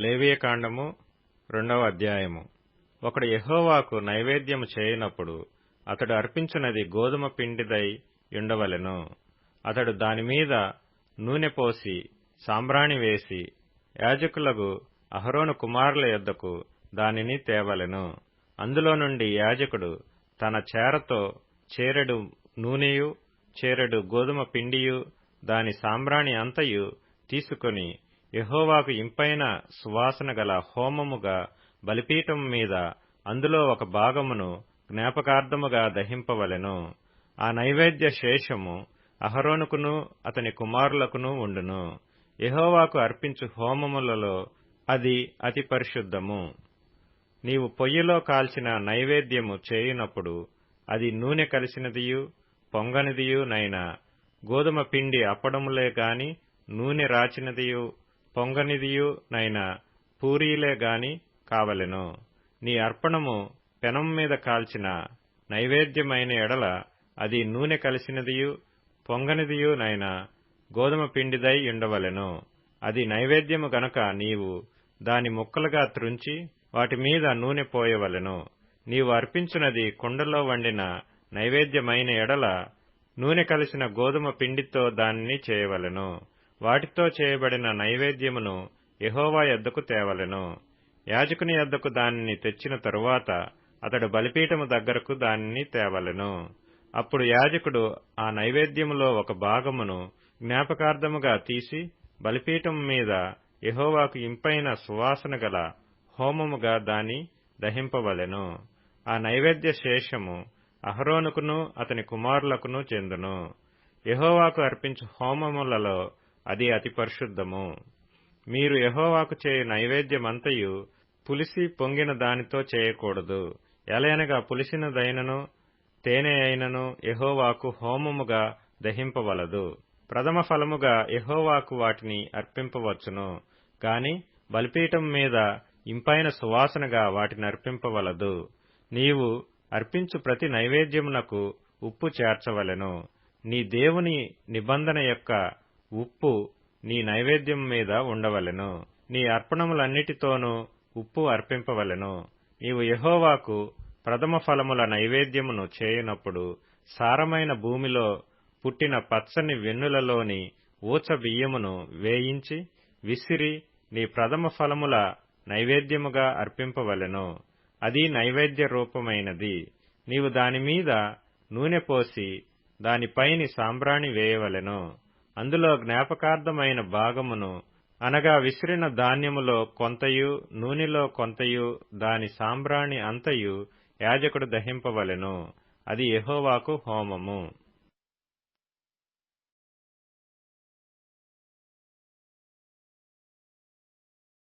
లేవియకాండము రెండవ అధ్యాయము. ఒకడు యహోవాకు నైవేద్యము చేయనప్పుడు అతడు అర్పించినది గోధుమ పిండిదై ఉండవలెను. అతడు దానిమీద నూనె పోసి సాంబ్రాణి వేసి యాజకులకు అహరోను కుమారుల యొద్దకు దానిని తేవలెను. అందులో నుండి యాజకుడు తన చేరతో చేరెడు నూనెయు చేరెడు గోధుమ పిండియు దాని సాంబ్రాణి అంతయు తీసుకొని యహోవాకు ఇంపైన సువాసన గల హోమముగా బలిపీఠం మీద అందులో ఒక భాగమును జ్ఞాపకార్థముగా దహింపవలెను. ఆ నైవేద్య శేషము అహరోనుకును అతని కుమారులకును ఉండును. యహోవాకు అర్పించు హోమములలో అది అతి పరిశుద్ధము. నీవు పొయ్యిలో కాల్చిన నైవేద్యము చేయునప్పుడు అది నూనె కలిసినదియు పొంగనిదియు నైనా గోధుమ పిండి అప్పడములే గాని నూనె రాచినదియు పొంగనిదియు నైనా పూరీలే గాని కావలెను. నీ అర్పణము పెనం మీద కాల్చిన నైవేద్యమైన ఎడల అది నూనె కలిసినదియు పొంగనిదియు నైనా గోధుమ పిండిదై ఉండవలెను అది నైవేద్యము గనక నీవు దాని ముక్కలుగా త్రుంచి వాటి మీద నూనె పోయవలెను. నీవు అర్పించునది కుండలో వండిన నైవేద్యమైన ఎడల నూనె కలిసిన గోధుమ పిండితో దానిని చేయవలెను. వాటితో చేయబడిన నైవేద్యమును యహోవా ఎద్దకు తేవలెను. యాజకుని ఎద్దకు దానిని తెచ్చిన తరువాత అతడు బలిపీఠము దగ్గరకు దానిని తేవలెను. అప్పుడు యాజకుడు ఆ నైవేద్యములో ఒక భాగమును జ్ఞాపకార్థముగా తీసి బలిపీఠం మీద యహోవాకు ఇంపైన సువాసన గల హోమముగా దాని దహింపవలెను. ఆ నైవేద్య శేషము అహరోనుకును అతని కుమారులకును చెందును. యహోవాకు అర్పించు హోమములలో అది అతి పరిశుద్ధము. మీరు యహోవాకు చేయు నైవేద్యమంతయు పులిసి పొంగిన దానితో చేయకూడదు. ఎలయనగా పులిసినదైనను తేనె అయినను యహోవాకు హోమముగా దహింపవలదు. ప్రథమ ఫలముగా యహోవాకు వాటిని అర్పింపవచ్చును. గాని బలిపీఠం మీద ఇంపైన సువాసనగా వాటిని అర్పింపవలదు. నీవు అర్పించు ప్రతి నైవేద్యమునకు ఉప్పు చేర్చవలెను. నీ దేవుని నిబంధన యొక్క ఉప్పు నీ నైవేద్యం మీద ఉండవలెను. నీ అర్పణములన్నిటితోనూ ఉప్పు అర్పింపవలెను. నీవు యహోవాకు ప్రథమ ఫలముల నైవేద్యమును చేయనప్పుడు సారమైన భూమిలో పుట్టిన పచ్చని వెన్నులలోని ఊచ బియ్యమును వేయించి విసిరి నీ ప్రథమ ఫలముల నైవేద్యముగా అర్పింపవలెను. అది నైవేద్య రూపమైనది. నీవు దానిమీద నూనె పోసి దానిపైని సాంబ్రాణి వేయవలెను. అందులో జ్ఞాపకార్థమైన భాగమును అనగా విసిరిన ధాన్యములో కొంతయు నూనెలో కొంతయు దాని సాంబ్రాణి అంతయు యాజకుడు దహింపవలెను. అది యెహోవాకు హోమము.